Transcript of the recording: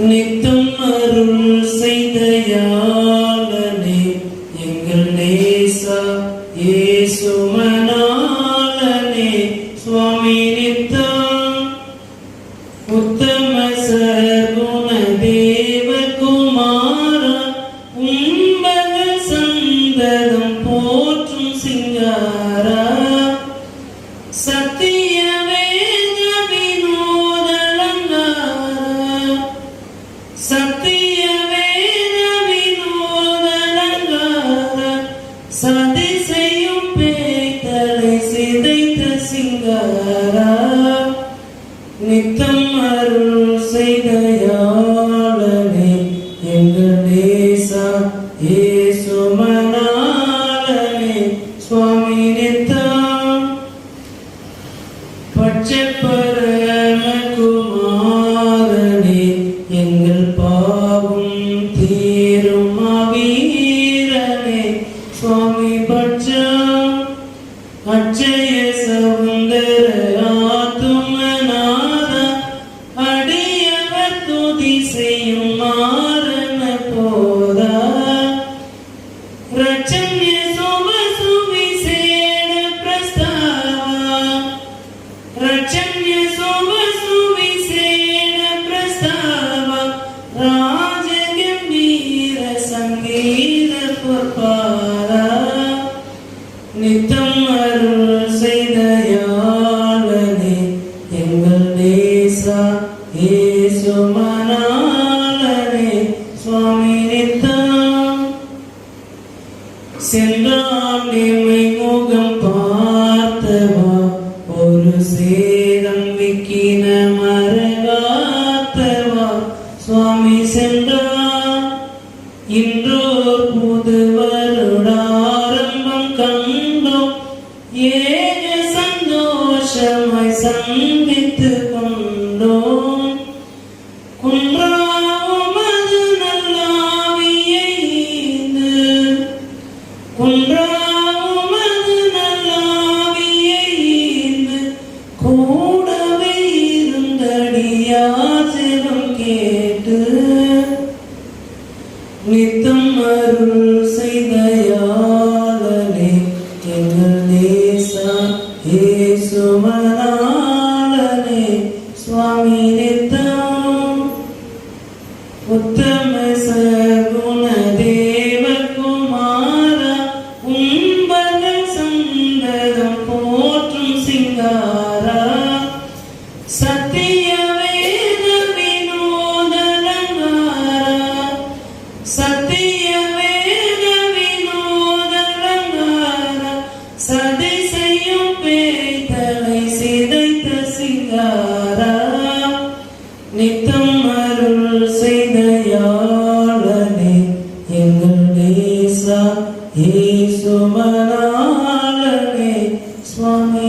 நித்தம் அருள் செய்த யாழனே எங்கள் நேசா ஏசுமனாலனே சுவாமி நித்தம் உத்தம சர்வகுண தேவ குமார உம்பக சந்ததம் போற்றும் சிங்காரா. சத்திய சிதைத்த சிங்காரா? நித்தம் அருள் செய்த யாழனே எங்கள் நேசா ஏசுமனாலனே சுவாமி நித்தம். பச்சை ராஜகம்பீர சங்கீத பொற்பாரா நித்தம் அருள் செய்த யாழனே எங்கள் நேசா ஏசுமனாலனே சுவாமி நித்தம் சென்றான் எம்மை முகம் பார்த்தவா ஒரு சேதம் விக்கின இன்றோர் புது வருடாரம்பம் கண்டோம். ஏக சந்தோஷமாய் சந்தித்து கொண்டோம். குன்றாவுமது நல்லாவியை ஈந்து. குன்றாவுமது நல்லாவியை கூடவே இருந்தடியா சதை செய்யும் பேதனை சிதைத்த சிங்காரா? நித்தம் அருள் செய்த யாழனே எங்கள் தேசா ஏசுமனாளனே சுவாமி